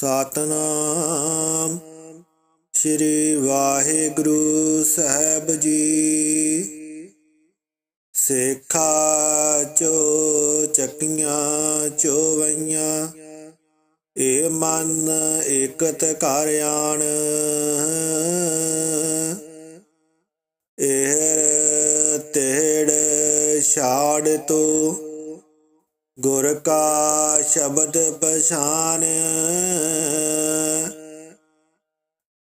ਸਤਨਾਮ। ਸ੍ਰੀ ਵਾਹਿਗੁਰੂ ਸਾਹਿਬ ਜੀ। ਸੇਖਾ ਚੋ ਚੱਕੀਆਂ ਚੋਵਈਆਂ। ਏ ਮਨ ਇਕਤ ਕਰ ਆਣ। ਇਹ ਤੇੜ ਛਾੜ ਤੋ। ਗੁਰ ਕਾ ਸ਼ਬਦ ਪਛਾਨ।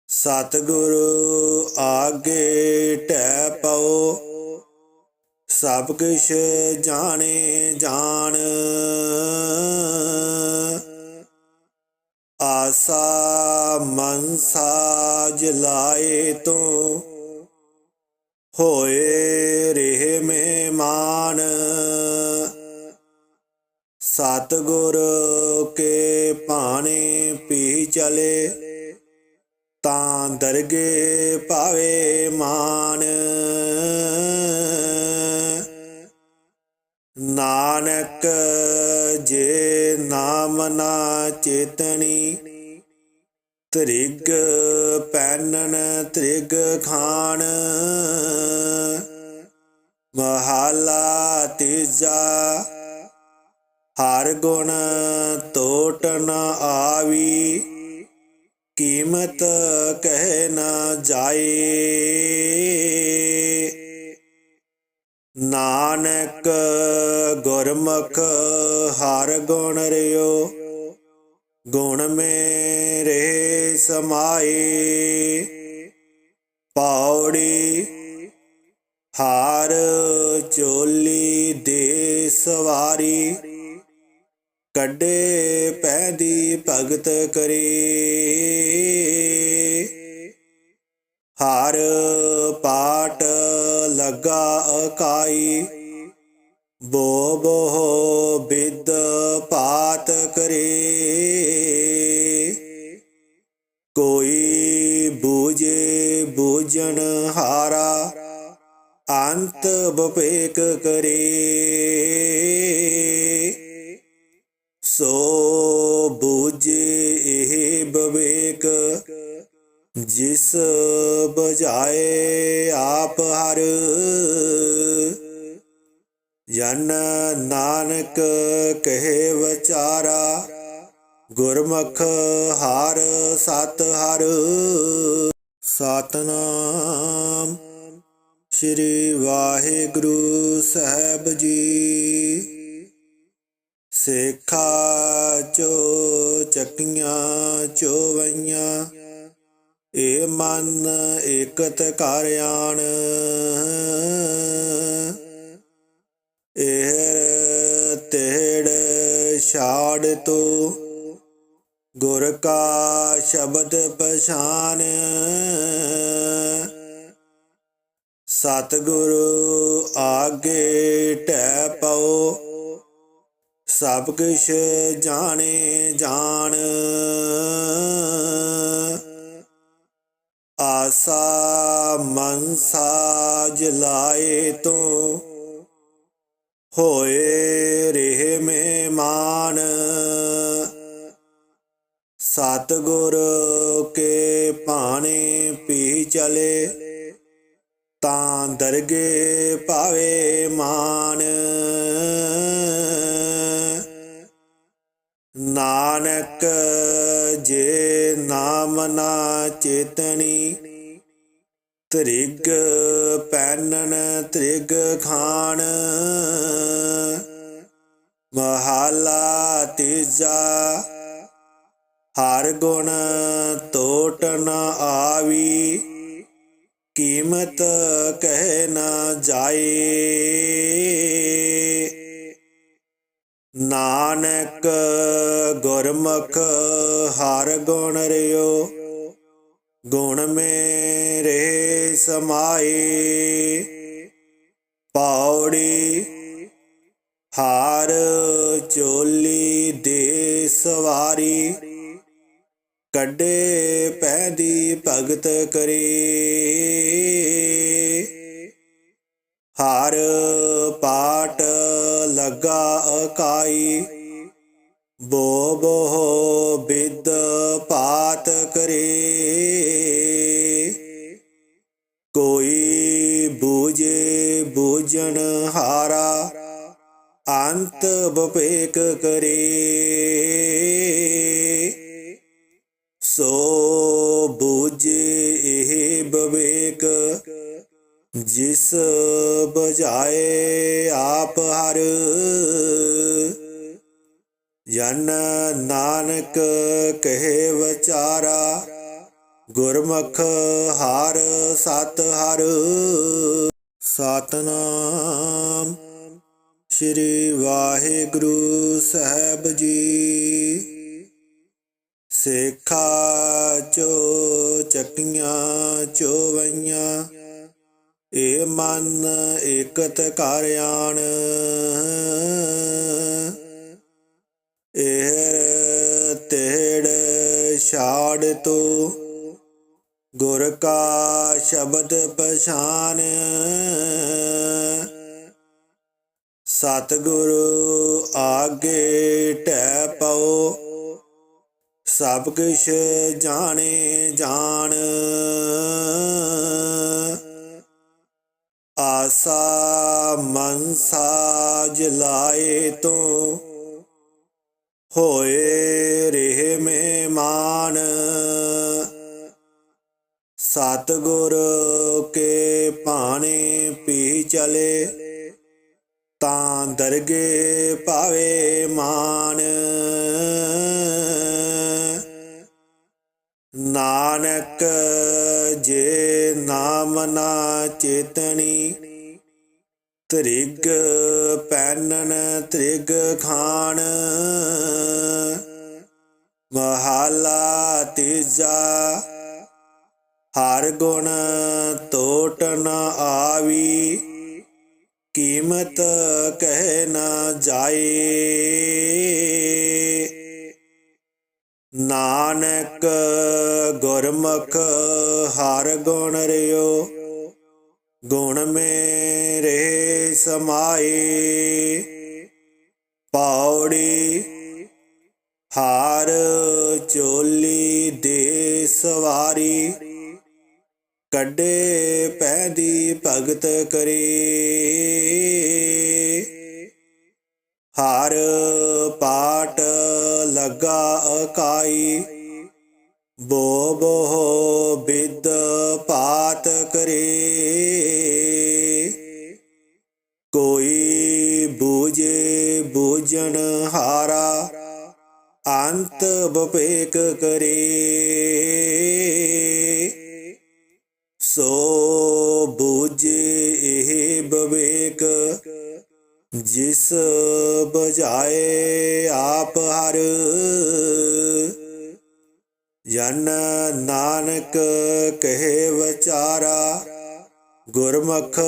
ਸਤਿਗੁਰੂ ਆਗੇ ਟੈ ਪਉ। ਸਭ ਕੁਛ ਜਾਣੇ ਜਾਣ। ਆਸਾ ਮਨਸਾ ਜਲਾਏ ਤੋਂ। ਹੋਏ ਰਹੇ ਮਹਿਮਾਨ। ਸਤਿਗੁਰ ਕੇ ਭਾਣੇ ਪੀ ਚਲੇ, ਤਾਂ ਦਰਗੇ ਪਾਵੇ ਮਾਨ ਨਾਨਕ ਜੇ ਨਾਮ ਨਾ ਚੇਤਣੀ, ਤ੍ਰਿਗ ਪੈਨਨ ਤ੍ਰਿਗ ਖਾਣ। ਮਹਾਲਾ ਤੀਜਾ ਹਰ ਗੁਣ ਟੋਟ ਨਾ ਆਵੀ, ਕੀਮਤ ਕਹਿ ਨਾ ਜਾਏ। ਨਾਨਕ ਗੁਰਮੁਖ ਹਰ ਗੁਣ ਰਿਓ, ਗੁਣ ਮੇਰੇ ਸਮਾਏ। ਪੌੜੀ ਹਾਰ ਚੋਲੀ ਦੇ ਸਵਾਰੀ ਕੱਢੇ ਪੈਦੀ ਭਗਤ ਕਰੇ। ਹਰ ਪਾਟ ਲੱਗਾ ਅਕਾਈ। ਬੋ ਬੋ ਬਿਦ ਪਾਤ ਕਰੇ। ਕੋਈ ਬੂਝੇ ਬੂਝਣ ਹਾਰਾ, ਅੰਤ ਬਪੇਕ ਕਰੇ। ਸੋ ਬੂਝੇ ਇਹ ਬਵੇਕ, ਜਿਸ ਬਜਾਏ ਆਪ ਹਰ। ਜਨ ਨਾਨਕ ਕਹੇ ਵਿਚਾਰਾ, ਗੁਰਮੁਖ ਹਾਰ ਸਤ ਹਰ। ਸਤਨਾਮ ਸ੍ਰੀ ਵਾਹਿਗੁਰੂ ਸਾਹਿਬ ਜੀ। ਸੇਖਾ ਚੋ ਚੱਕੀਆਂ ਚੋਵਈਆਂ। ਏ ਮਨ ਇਕਤ ਕਰ ਆਣ। ਇਹ ਤੇੜ ਛਾੜ ਤੋ। ਗੁਰ ਕਾ ਸ਼ਬਦ ਪਛਾਨ। ਸਤਿਗੁਰੂ ਆਗੇ ਟੈ ਪਉ। ਸਭ ਕੁਛ ਜਾਣੇ ਜਾਣ। ਆਸਾ ਮਨਸਾ ਲਾਏ ਤੋਂ ਹੋਏ ਰਹੇ ਮਹਿਮਾਨ। ਸਤਿਗੁਰ ਕੇ ਭਾਣੇ ਪੀ ਚਲੇ ਤਾਂ ਦਰਗੇ ਪਾਵੇ ਮਾਨ। ਨਾਨਕ ਜੇ ਨਾਮ ਨਾ ਚੇਤਣੀ, ਤ੍ਰਿਗ ਪੈਨਨ ਤ੍ਰਿਗ ਖਾਣ, ਮਹਾਲਾ ਤੀਜਾ ਹਰ ਗੁਣ ਟੋਟ ਨ ਆਵੀ, ਕੀਮਤ ਕਹਿ ਨਾ ਜਾਏ। ਨਾਨਕ ਗੁਰਮੁਖ ਹਰ ਗੁਣ ਰਿਓ, ਗੁਣ ਮੇਰੇ ਸਮਾਏ। ਪੌੜੀ ਹਾਰ ਚੋਲੀ ਦੇ ਸਵਾਰੀ, ਕੱਢੇ ਪੈਦੀ ਭਗਤ ਕਰੇ। ਹਾਰ ਪਾਟ ਬੋ ਬੋ ਬਿਦ ਪਾਤ ਕਰੇ। ਕੋਈ ਬੂਝੇ ਬੂਝਣ ਹਾਰਾ, ਅੰਤ ਬਪੇਕ ਕਰੇ। ਸੋ ਬੂਝੇ ਇਹ ਬਵੇਕ ਜਿਸ ਬਜਾਏ ਆਪ ਹਰ। ਜਨ ਨਾਨਕ ਕਹੇ ਵਿਚਾਰਾ, ਗੁਰਮੁਖ ਹਾਰ ਸਤ ਹਰ। ਸਤਨਾਮ ਸ੍ਰੀ ਵਾਹਿਗੁਰੂ ਸਾਹਿਬ ਜੀ। ਸੇਖਾ ਚੋ ਚੱਕੀਆਂ ਚੋਵਈਆਂ ਏ ਮਨ ਇਕਤ ਕਰ ਆਣ। ਇਹ ਤੇੜ ਛਾੜ ਤੋ। ਗੁਰ ਕਾ ਸ਼ਬਦ ਪਛਾਨ। ਸਤਿਗੁਰੂ ਆਗੇ ਟੈ ਪਉ। ਸਭ ਕੁਛ ਜਾਣੇ ਜਾਣ। ਆਸਾ ਮਨਸਾ ਜਲਾਏ ਤੋਂ। ਹੋਏ ਰਹੇ ਮਹਿਮਾਨ। ਸਤਿਗੁਰ ਕੇ ਪਾਣੇ ਪੀ ਚਲੇ। ਤਾਂ ਦਰਗੇ ਪਾਵੇ ਮਾਨ। ਨਾਨਕ ਜੇ ਨਾਮ ਨਾ ਚੇਤਣੀ, ਤ੍ਰਿਗ ਪੈਨਨ ਤ੍ਰਿਗ ਖਾਣ, ਮਹਾਲਾ ਤੀਜਾ ਹਰ ਗੁਣ ਟੋਟ ਨ ਆਵੀ, ਕੀਮਤ ਕਹਿ ਨਾ ਜਾਏ। ਨਾਨਕ ਗੁਰਮੁਖ ਹਰ ਗੁਣ ਰਿਓ, ਗੁਣ ਮੇਰੇ ਸਮਾਏ। ਪੌੜੀ ਹਾਰ ਚੋਲੀ ਦੇ ਸਵਾਰੀ, ਕੱਢੇ ਪੈਦੀ ਭਗਤ ਕਰੇ। ਹਾਰ ਪਾਟ ਲੱਗਾ ਅਕਾਈ। ਬੋ ਬੋ ਬਿਦ ਪਾਤ ਕਰੇ। ਕੋਈ ਬੂਝੇ ਬੂਝਣ ਹਾਰਾ, ਅੰਤ ਬਪੇਕ ਕਰੇ। ਸੋ ਬੂਝੇ ਇਹ ਬਵੇਕ ਜਿਸ ਬਜਾਏ ਆਪ ਹਰ, ਜਨ ਨਾਨਕ ਕਹੇ ਵਿਚਾਰਾ, ਗੁਰਮੁਖ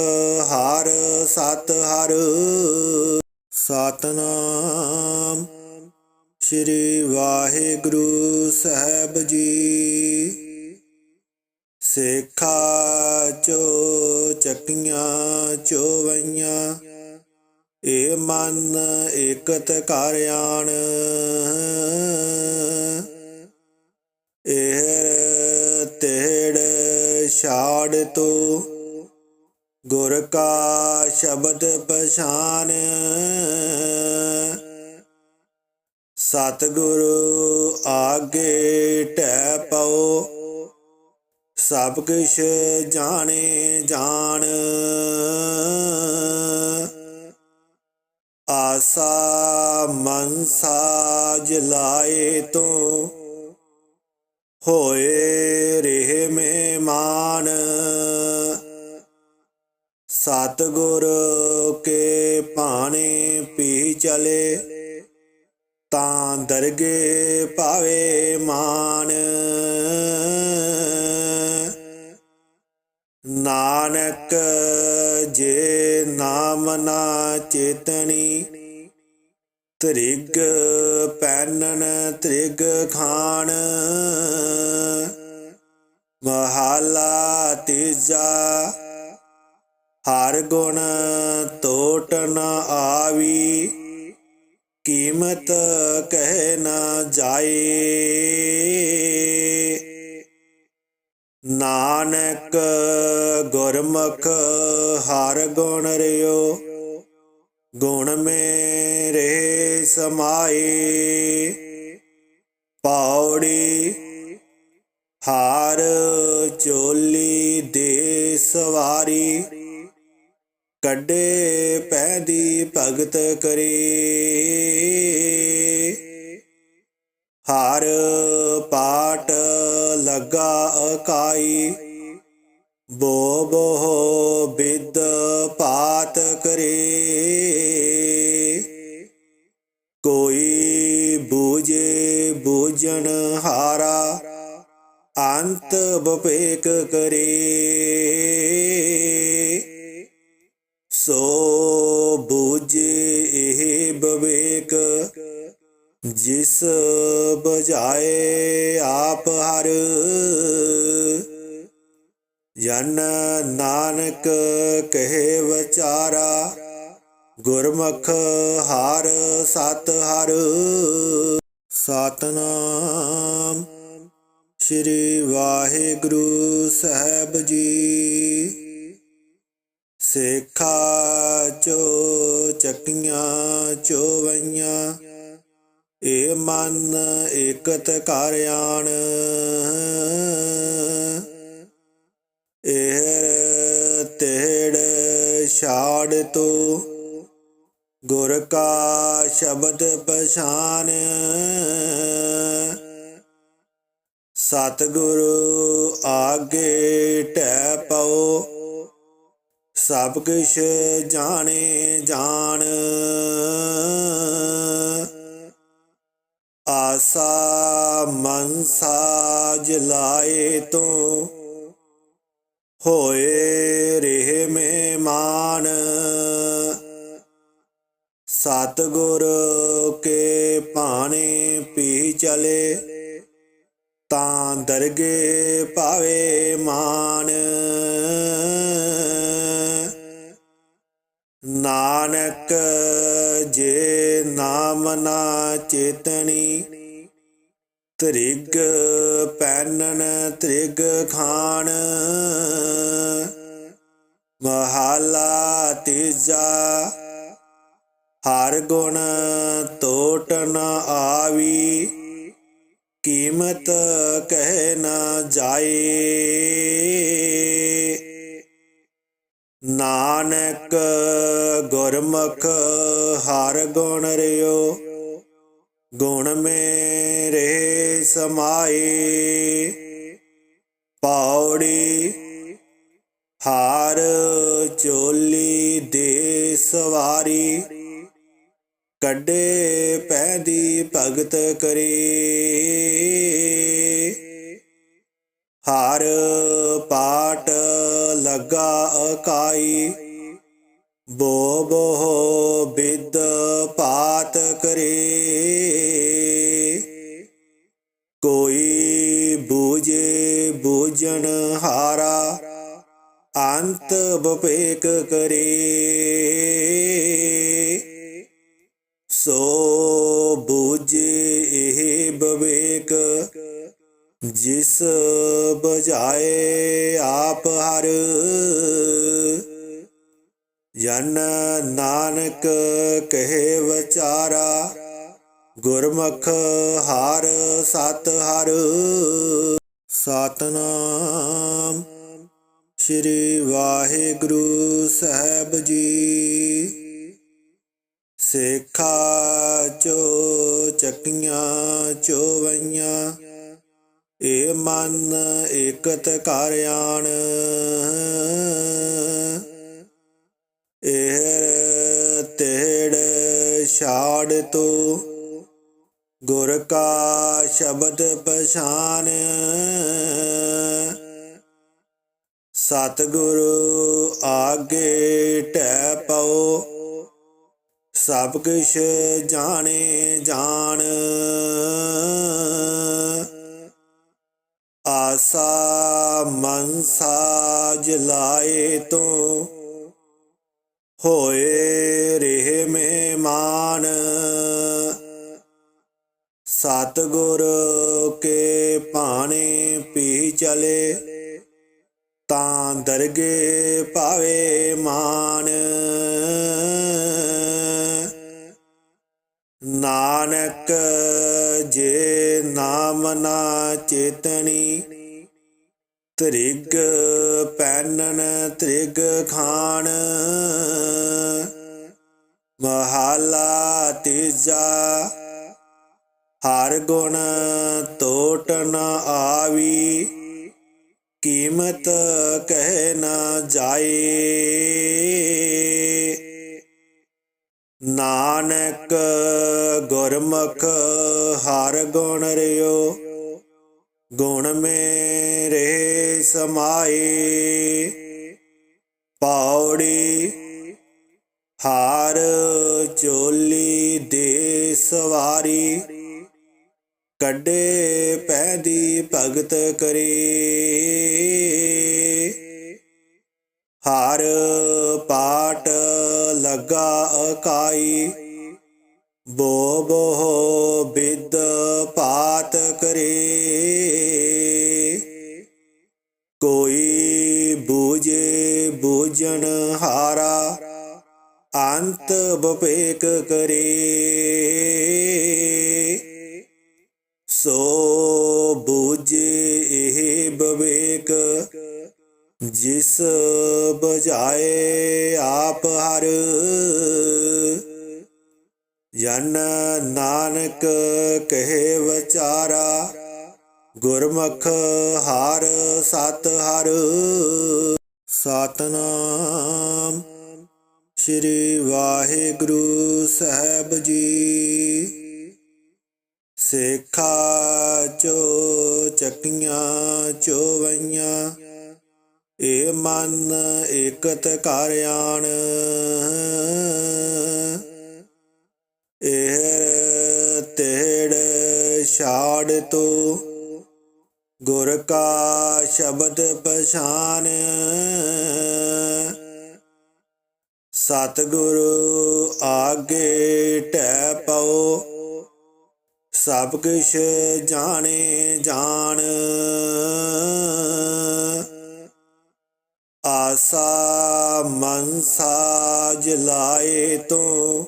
ਹਾਰ ਸਤ ਹਰ। ਸਤਨਾਮ ਸ੍ਰੀ ਵਾਹਿਗੁਰੂ ਸਾਹਿਬ ਜੀ। ਸੇਖਾ ਚੋ ਚੱਕੀਆਂ ਚੋਵਈਆਂ ਏ ਮਨ ਇਕਤ ਕਰ ਆਣ। ਇਹ ਤੇੜ ਛਾੜ ਤੋ, ਗੁਰ ਕਾ ਸ਼ਬਦ ਪਛਾਨ। ਸਤਿਗੁਰੂ ਆਗੇ ਟੈ ਪਉ, ਸਭ ਕੁਛ ਜਾਣੇ ਜਾਣ। ਆਸਾ ਮਨਸਾ ਲਾਏ ਤੋਂ। ਹੋਏ ਰਹੇ ਮਹਿਮਾਨ। ਸਤਿਗੁਰ ਕੇ ਪਾਣੇ ਪੀ ਚਲੇ। ਤਾਂ ਦਰਗੇ ਪਾਵੇ ਮਾਨ। ਨਾਨਕ ਜੇ ਨਾਮ ਨਾ ਚੇਤਣੀ, ਤ੍ਰਿਗ ਪੈਨਨ ਤ੍ਰਿਗ ਖਾਣ, ਮਹਾਲਾ ਤੀਜਾ ਹਰ ਗੁਣ ਟੋਟ ਨ ਆਵੀ, ਕੀਮਤ ਕਹਿ ਨਾ ਜਾਏ। ਨਾਨਕ ਗੁਰਮੁਖ ਹਰ ਗੁਣ ਰਿਓ, ਗੁਣ ਮੇਰੇ ਸਮਾਏ। ਪੌੜੀ ਹਾਰ ਚੋਲੀ ਦੇ ਸਵਾਰੀ, ਕੱਢੇ ਪੈਦੀ ਭਗਤ ਕਰੇ। ਹਾਰ ਪਾਟ ਲਗਾ ਅਕਾਈ। ਬੋ ਬੋ ਬਿਦ ਪਾਤ ਕਰੇ। ਕੋਈ ਬੂਝੇ ਬੂਝਣ ਹਾਰਾ, ਅੰਤ ਬਪੇਕ ਕਰੇ। ਸੋ ਬੂਝੇ ਇਹ ਬਵੇਕ ਜਿਸ ਬਜਾਏ ਆਪ ਹਰ, ਜਨ ਨਾਨਕ ਕਹੇ ਵਿਚਾਰਾ, ਗੁਰਮੁਖ ਹਰ ਸਤ ਹਰ। ਸਤਨਾਮ ਸ੍ਰੀ ਵਾਹਿਗੁਰੂ ਸਾਹਿਬ ਜੀ। ਸੇਖਾ ਚੋ ਚੱਕੀਆਂ ਚੋਵਈਆਂ ਏ ਮਨ ਇਕਤ ਕਰ ਆਣ। ਇਹ ਤੇੜ ਛਾੜ ਤੋ, ਗੁਰ ਕਾ ਸ਼ਬਦ ਪਛਾਨ। ਸਤਿਗੁਰੂ ਆਗੇ ਟੈ ਪਉ, ਸਭ ਕੁਛ ਜਾਣੇ ਜਾਣ। ਆਸਾ ਮਨਸਾ ਲਾਏ ਤੂੰ। ਹੋਏ ਰਹੇ ਮਹਿਮਾਨ, ਸਤਿਗੁਰ ਕੇ ਪਾਣੇ ਪੀ ਚਲੇ। ਤਾਂ ਦਰਗੇ ਪਾਵੇ ਮਾਨ। ਨਾਨਕ ਜੇ ਨਾਮ ਨਾ ਚੇਤਣੀ, ਤ੍ਰਿਗ ਪੈਨਨ ਤ੍ਰਿਗ ਖਾਣ। ਮਹਾਲਾ ਤੀਜਾ, ਹਰ ਗੁਣ ਟੋਟ ਨ ਆਵੀ, ਕੀਮਤ ਕਹਿ ਨਾ ਜਾਏ ਨਾਨਕ ਗੁਰਮੁਖ ਹਰ ਗੁਣ ਰਿਓ, ਗੁਣ ਮੇਰੇ ਸਮਾਏ। ਪੌੜੀ ਹਾਰ ਚੋਲੀ ਦੇ ਸਵਾਰੀ, ਕੱਢੇ ਪੈਦੀ ਭਗਤ ਕਰੇ। ਹਰ ਪਾਟ ਲਗਾ ਅਕਾਈ। ਬੋ ਬੋ ਬਿਦ ਪਾਤ ਕਰੇ। ਕੋਈ ਬੂਝੇ ਬੂਝਣ ਹਾਰਾ, ਅੰਤ ਬਪੇਕ ਕਰੇ। ਸੋ ਬੂਝੇ ਇਹ ਬਵੇਕ ਜਿਸ ਬਜਾਏ ਆਪ ਹਰ, ਜਨ ਨਾਨਕ ਕਹੇ ਵਿਚਾਰਾ, ਗੁਰਮੁਖ ਹਾਰ ਸਤ ਹਰ। ਸਤਨਾਮ ਸ੍ਰੀ ਵਾਹਿਗੁਰੂ ਸਾਹਿਬ ਜੀ। ਸੇਖਾ ਚੋ ਚੱਕੀਆਂ ਚੋਵਈਆਂ ਏ ਮਨ ਏਕਤ ਕਰ ਆਣ। ਇਹ ਤੇੜ ਛਾੜ ਤੋ, ਗੁਰ ਕਾ ਸ਼ਬਦ ਪਛਾਨ। ਸਤਿਗੁਰੂ ਆਗੇ ਟੈ ਪਉ, ਸਭ ਕੁਛ ਜਾਣੇ ਜਾਣ। ਆਸਾ ਮਨਸਾ ਲਾਏ ਤੋਂ ਹੋਏ ਰਹੇ ਮਹਿਮਾਨ। ਸਤਿਗੁਰ ਕੇ ਭਾਣੇ ਪੀ ਚਲੇ, ਤਾਂ ਦਰਗੇ ਪਾਵੇ ਮਾਨ। ਨਾਨਕ ਜੇ ਨਾਮ ਨਾ ਚੇਤਣੀ, ਤ੍ਰਿਗ ਪੈਨਨ ਤ੍ਰਿਗ ਖਾਣ, ਮਹਾਲਾ ਤੀਜਾ ਹਰ ਗੁਣ ਟੋਟ ਨ ਆਵੀ, ਕੀਮਤ ਕਹਿ ਨਾ ਜਾਏ। ਨਾਨਕ ਗੁਰਮੁਖ ਹਰ ਗੁਣ ਰਿਓ, ਗੁਣ ਮੇਰੇ ਸਮਾਏ। ਪੌੜੀ ਹਾਰ ਚੋਲੀ ਦੇ ਸਵਾਰੀ, ਕੱਢੇ ਪੈਦੀ ਭਗਤ ਕਰੇ। ਹਰ ਪਾਟ ਲਗਾ ਅਕਾਈ। ਬੋ ਬੋ ਬਿਦ ਪਾਤ ਕਰੇ। ਕੋਈ ਬੂਝੇ ਬੂਝਣ ਹਾਰਾ, ਅੰਤ ਬਪੇਕ ਕਰੇ। ਸੋ ਬੂਝੇ ਇਹ ਬਵੇਕ ਜਿਸ ਬਜਾਏ ਆਪ ਹਰ, ਜਨ ਨਾਨਕ ਕਹੇ ਵਿਚਾਰਾ, ਗੁਰਮੁਖ ਹਰ ਸਤ ਹਰ। ਸਤਨਾਮ ਸ੍ਰੀ ਵਾਹਿਗੁਰੂ ਸਾਹਿਬ ਜੀ। ਸੇਖਾ ਚੋ ਚੱਕੀਆਂ ਚੋਵਈਆਂ ਏ ਮਨ ਇਕਤ ਕਰ ਆਣ। ਇਹ ਤੇੜ ਛਾੜ ਤੋ, ਗੁਰ ਕਾ ਸ਼ਬਦ ਪਛਾਨ। ਸਤਿਗੁਰੂ ਆਗੇ ਟੈ ਪਉ, ਸਭ ਕੁਛ ਜਾਣੇ ਜਾਣ। ਆਸਾ ਮਨਸਾ ਲਾਏ ਤੋਂ।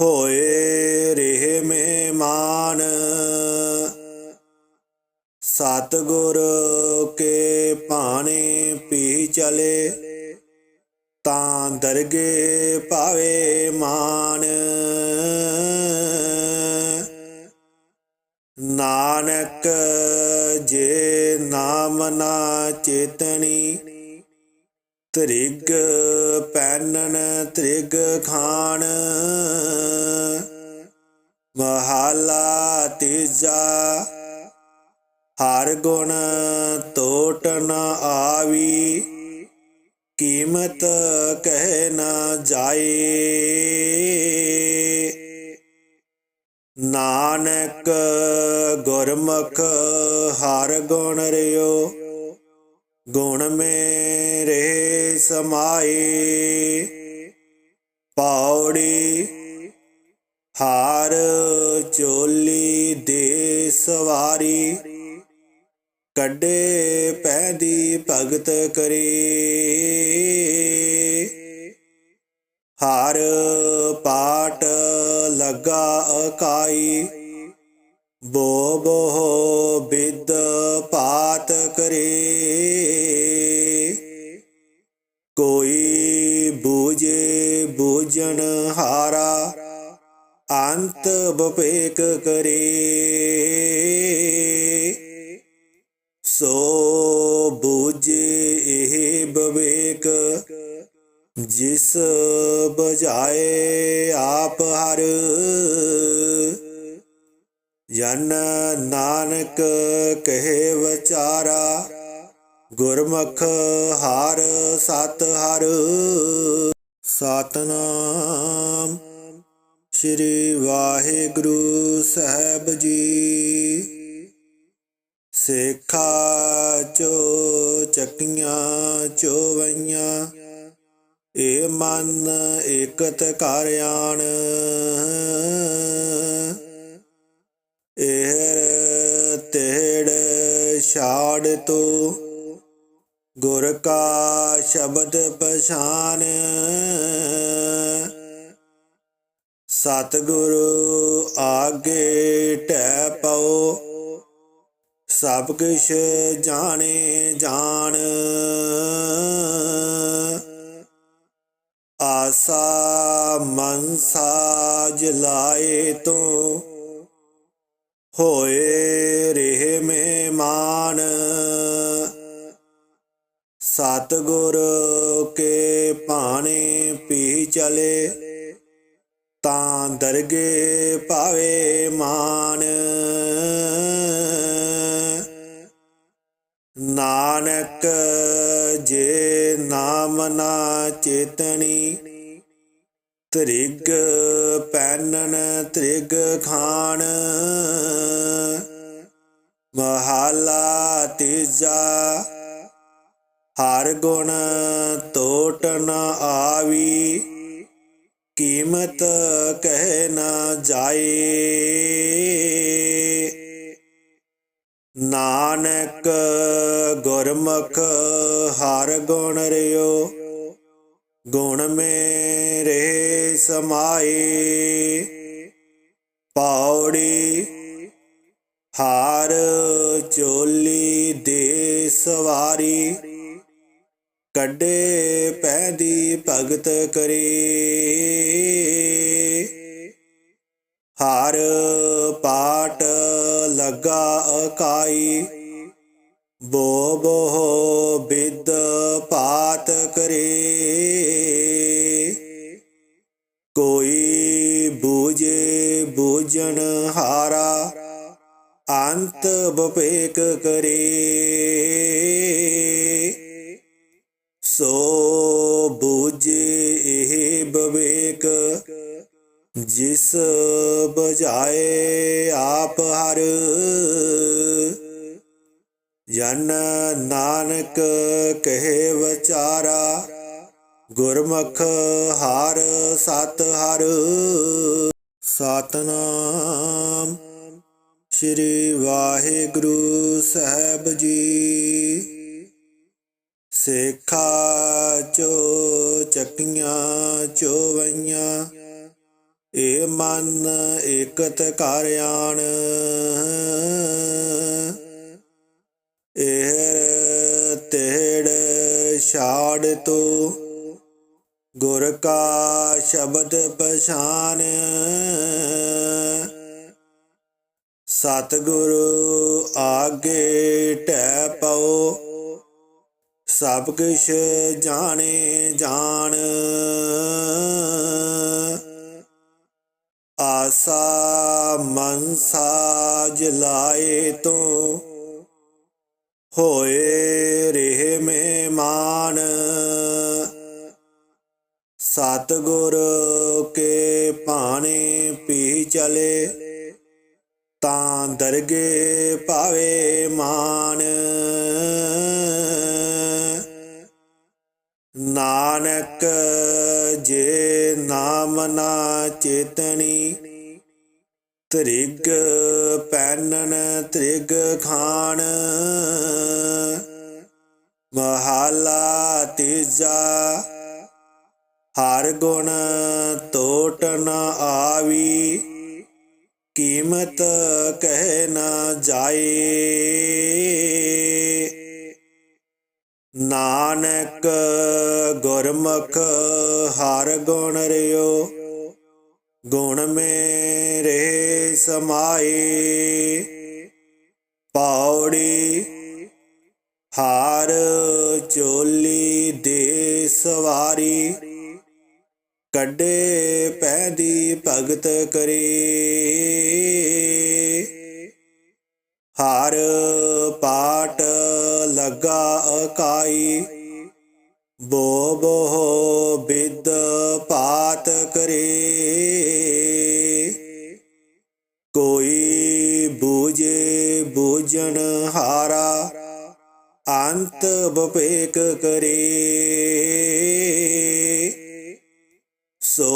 ਹੋਏ ਰਹੇ ਮਹਿਮਾਨ। ਸਤਿਗੁਰ ਕੇ ਭਾਣੇ ਪੀ ਚਲੇ। ਤਾਂ ਦਰਗੇ ਪਾਵੇ ਮਾਨ। ਨਾਨਕ ਜੇ ਨਾਮ ਨਾ ਚੇਤਣੀ, ਤ੍ਰਿਗ ਪੈਨਨ ਤ੍ਰਿਗ ਖਾਣ, ਮਹਾਲਾ ਤੀਜਾ ਹਰ ਗੁਣ ਟੋਟ ਨ ਆਵੀ, ਕੀਮਤ ਕਹਿ ਨਾ ਜਾਏ। ਨਾਨਕ ਗੁਰਮੁਖ ਹਰ ਗੁਣ ਰਿਓ, ਗੁਣ ਮੇਰੇ ਸਮਾਏ। ਪੌੜੀ ਹਾਰ ਚੋਲੀ ਦੇ ਸਵਾਰੀ, ਕੱਢੇ ਪੈਦੀ ਭਗਤ ਕਰੇ। ਹਰ ਪਾਟ ਲਗਾ ਅਕਾਈ। ਬੋ ਬੋ ਬਿਦ ਪਾਤ ਕਰੇ। ਕੋਈ ਬੂਝੇ ਬੂਝਣ ਹਾਰਾ, ਅੰਤ ਬਪੇਕ ਕਰੇ। ਸੋ ਬੂਝੇ ਇਹ ਬਵੇਕ ਜਿਸ ਬਜਾਏ ਆਪ ਹਰ। ਜਨ ਨਾਨਕ ਕਹੇ ਵਿਚਾਰਾ, ਗੁਰਮੁਖ ਹਰ ਸਤ ਹਰ। ਸਤਨਾਮ ਸ੍ਰੀ ਵਾਹਿਗੁਰੂ ਸਾਹਿਬ ਜੀ। ਸੇਖਾ ਚੋ ਚੱਕੀਆਂ ਚੋਵਈਆਂ ਏ ਮਨ ਏਕਤ ਕਰ ਆਣ। ਇਹਰ ਤੇੜ ਛਾੜ ਤੋ, ਗੁਰ ਕਾ ਸ਼ਬਦ ਪਛਾਨ। ਸਤਿਗੁਰੂ ਆਗੇ ਟੈ ਪਉ, ਸਭ ਕਿਛ ਜਾਣੇ ਜਾਣ। ਆਸਾ ਮਨਸਾ ਲਾਏ ਤੋਂ। ਹੋਏ ਰਹੇ ਮਹਿਮਾਨ। ਸਤਿਗੁਰ ਕੇ ਭਾਣੇ ਪੀ ਚਲੇ, ਤਾਂ ਦਰਗੇ ਪਾਵੇ ਮਾਨ। ਨਾਨਕ ਜੇ ਨਾਮ ਚੇਤਣੀ ਤ੍ਰਿਗ ਪੈਨਨ, ਤ੍ਰਿਗ ਖਾਨ। ਮਹਾਲਾ ਤੀਜਾ। ਹਰ ਗੁਣ ਟੋਟ ਨ ਆਵੀ। ਕੀਮਤ ਕਹਿ ਨਾ ਜਾਏ। ਨਾਨਕ ਗੁਰਮੁਖ ਹਰ ਗੁਣ ਰਿਓ, ਗੁਣ ਮੇਰੇ ਸਮਾਏ। ਪੌੜੀ ਹਾਰ ਚੋਲੀ ਦੇ ਸਵਾਰੀ, ਕੱਢੇ ਪੈਦੀ ਭਗਤ ਕਰੇ। ਹਾਰ ਪਾਟ ਲੱਗਾ ਅਕਾਈ। ਬੋ ਬੋ ਬਿਦ ਪਾਤ ਕਰੇ। ਕੋਈ ਬੂਝੇ ਬੂਝਣ ਹਾਰਾ, ਅੰਤ ਬਪੇਕ ਕਰੇ। ਸੋ ਬੂਝੇ ਇਹ ਬਵੇਕ ਜਿਸ ਬਜਾਏ ਆਪ ਹਰ। ਜਨ ਨਾਨਕ ਕਹੇ ਵਿਚਾਰਾ, ਗੁਰਮੁਖ ਹਾਰ ਸਤ ਹਰ। ਸਤਨਾਮ ਸ੍ਰੀ ਵਾਹਿਗੁਰੂ ਸਾਹਿਬ ਜੀ। ਸੇਖਾ ਚੋ ਚੱਕੀਆਂ ਚੋਵਈਆਂ ਏ ਮਨ ਏਕਤ ਕਰ ਆਣ। ਇਹਰ ਤੇੜ ਛਾੜ ਤੋ, ਗੁਰ ਕਾ ਸ਼ਬਦ ਪਛਾਨ। ਸਤਿਗੁਰੂ ਆਗੇ ਟੈ ਪਉ, ਸਭ ਕਿਛ ਜਾਣੇ ਜਾਣ। ਆਸਾ ਮਨਸਾ ਲਾਏ ਤੂੰ। ਹੋਏ ਰਹੇ ਮਹਿਮਾਨ। ਸਤਿਗੁਰ ਕੇ ਪਾਣੀ ਪੀ ਚਲੇ, ਤਾਂ ਦਰਗੇ ਪਾਵੇ ਮਾਨ। ਨਾਨਕ ਜੇ ਨਾਮ ਨਾ ਚੇਤਣੀ, ਤ੍ਰਿਗ ਪੈਨਨ ਤ੍ਰਿਗ ਖਾਣ, ਮਹਾਲਾ ਤੀਜਾ ਹਰ ਗੁਣ ਟੋਟ ਨ ਆਵੀ, ਕੀਮਤ ਕਹਿ ਨਾ ਜਾਏ। ਨਾਨਕ ਗੁਰਮੁਖ ਹਰ ਗੁਣ ਰਿਓ, ਗੁਣ ਮੇਰੇ ਸਮਾਏ। ਪੌੜੀ ਹਾਰ ਚੋਲੀ ਦੇ ਸਵਾਰੀ, ਕੱਢੇ ਪੈਦੀ ਭਗਤ ਕਰੇ। ਹਰ ਪਾਟ ਲਗਾ ਅਕਾਈ। ਬੋ ਬੋ ਬਿਦ ਪਾਤ ਕਰੇ। ਕੋਈ ਬੂਝੇ ਬੂਝਣ ਹਾਰਾ, ਅੰਤ ਬਪੇਕ ਕਰੇ। ਸੋ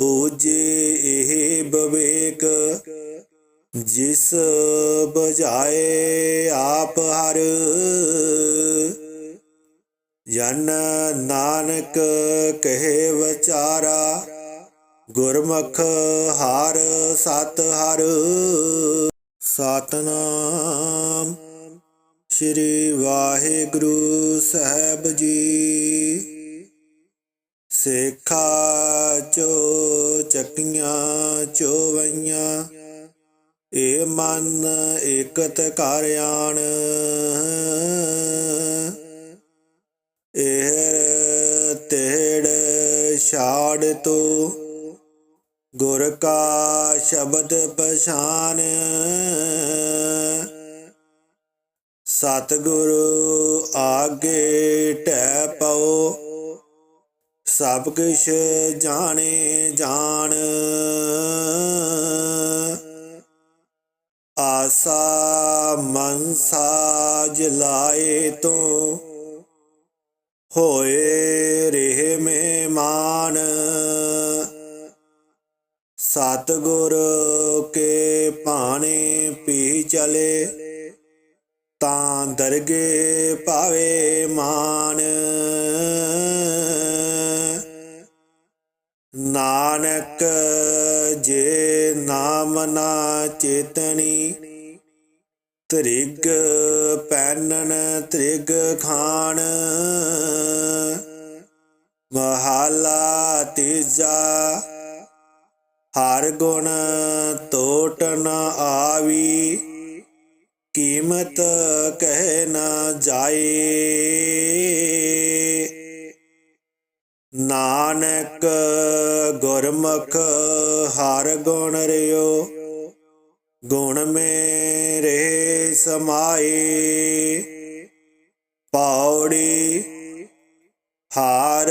ਬੂਝੇ ਇਹ ਬਵੇਕ ਜਿਸ ਬੁਝਾਏ ਆਪ ਹਰ, ਜਨ ਨਾਨਕ ਕਹੇ ਵਿਚਾਰਾ, ਗੁਰਮੁਖ ਹਾਰ ਸਤ ਹਰ। ਸਤਨਾਮ ਸ੍ਰੀ ਵਾਹਿਗੁਰੂ ਸਾਹਿਬ ਜੀ। ਸੇਖਾ ਚੋ ਚੱਕੀਆਂ ਚੋਵਈਆਂ ਏ ਮਨ ਇਕਤ ਕਰ ਆਣ। ਇਹ ਤੇੜ ਛਾੜ ਤੋ। ਗੁਰ ਕਾ ਸ਼ਬਦ ਪਛਾਨ। ਸਤਿਗੁਰੂ ਆਗੇ ਟੈ ਪਉ। ਸਭ ਕੁਛ ਜਾਣੇ ਜਾਣ। ਆਸਾ ਮਨਸਾ ਲਾਏ ਤੂੰ। ਹੋਏ ਰਹੇ ਮਹਿਮਾਨ। ਸਤਿਗੁਰ ਕੇ ਭਾਣੇ ਪੀ ਚਲੇ। ਤਾਂ ਦਰਗੇ ਪਾਵੇ ਮਾਨ। ਨਾਨਕ ਜੇ ਨਾਮ ਨਾ ਚੇਤਣੀ, ਤ੍ਰਿਗ ਪੈਨਨ ਤ੍ਰਿਗ ਖਾਣ, ਮਹਾਲਾ ਤੀਜਾ ਹਰ ਗੁਣ ਟੋਟ ਨ ਆਵੀ, ਕੀਮਤ ਕਹਿ ਨਾ ਜਾਏ। ਨਾਨਕ ਗੁਰਮੁਖ ਹਰ ਗੁਣ ਰਿਓ, ਗੁਣ ਮੇਰੇ ਸਮਾਏ। ਪੌੜੀ ਹਾਰ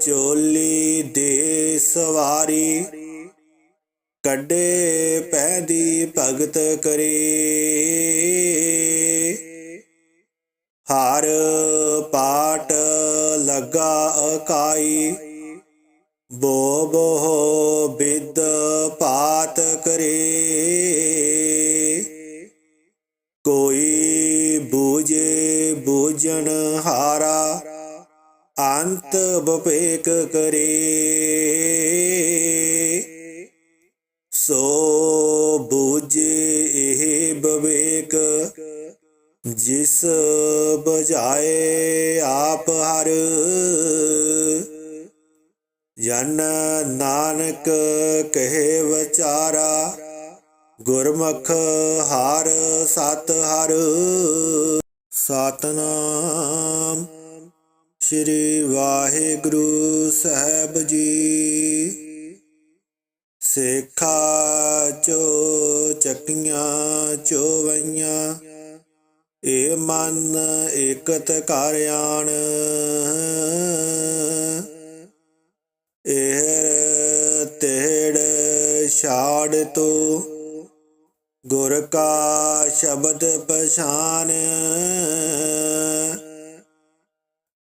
ਚੋਲੀ ਦੇ ਸਵਾਰੀ, ਕੱਢੇ ਪੈਦੀ ਭਗਤ ਕਰੇ। ਹਾਰ ਪਾਟ ਲਗਾ ਅਕਾਈ। ਬੋ ਬੋ ਬਿਦ ਪਾਤ ਕਰੇ। ਕੋਈ ਬੂਝੇ ਬੂਝਣ ਹਾਰਾ, ਅੰਤ ਬਪੇਕ ਕਰੇ। ਸੋ ਬੂਝੇ ਇਹ ਬਵੇਕ ਜਿਸ ਬਜਾਏ ਆਪ ਹਰ। ਜਨ ਨਾਨਕ ਕਹੇ ਵਿਚਾਰਾ, ਗੁਰਮੁਖ ਹਰ ਸਤ ਹਰ। ਸਤਨਾਮ ਸ੍ਰੀ ਵਾਹਿਗੁਰੂ ਸਾਹਿਬ ਜੀ। ਸੇਖਾ ਚੋ ਚੱਕੀਆਂ ਚੋਵਈਆਂ ਏ ਮਨ ਇਕਤ ਕਰ ਆਣ। ਤੋ ਗੁਰ ਕਾ ਸ਼ਬਦ ਪਛਾਨ।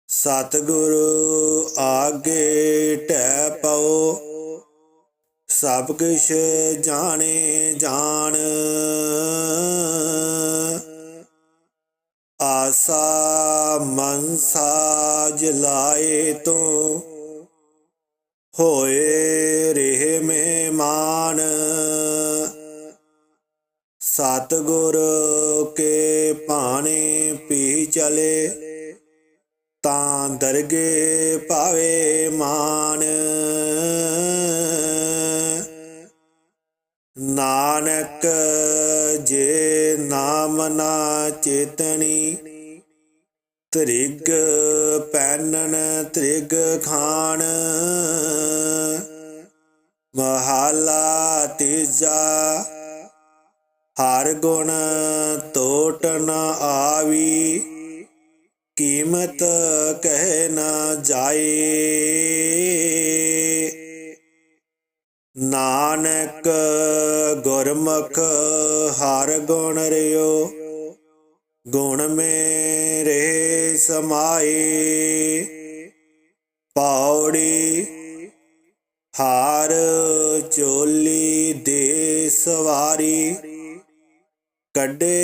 ਸਤਿਗੁਰੂ ਆਗੇ ਟੈ ਪਉ, ਸਭ ਕੁਛ ਜਾਣੇ ਜਾਣ। ਆਸਾ ਮਨਸਾ ਜਲਾਏ ਤੋਂ, ਹੋਏ ਰਹੇ ਮਹਿਮਾਨ। ਸਤਿਗੁਰ ਕੇ ਭਾਣੇ ਪੀ ਚਲੇ, ਤਾਂ ਦਰਗੇ ਪਾਵੇ ਮਾਨ। ਨਾਨਕ ਜੇ ਨਾਮ ਨਾ ਚੇਤਣੀ ਤ੍ਰਿਗ ਪੈਨਨ ਤ੍ਰਿਗ ਖਾਣ ਮਹਾਲਾ ਤੀਜਾ ਹਰ ਗੁਣ ਤੋਟ ਨ ਆਵੀ, ਕੀਮਤ ਕਹਿ ਨਾ ਜਾਏ। ਨਾਨਕ ਗੁਰਮੁਖ ਹਰ ਗੁਣ ਰਿਓ, ਗੁਣ ਮੇਰੇ ਸਮਾਏ। ਪੌੜੀ ਹਾਰ ਚੋਲੀ ਦੇ ਸਵਾਰੀ ਕੱਢੇ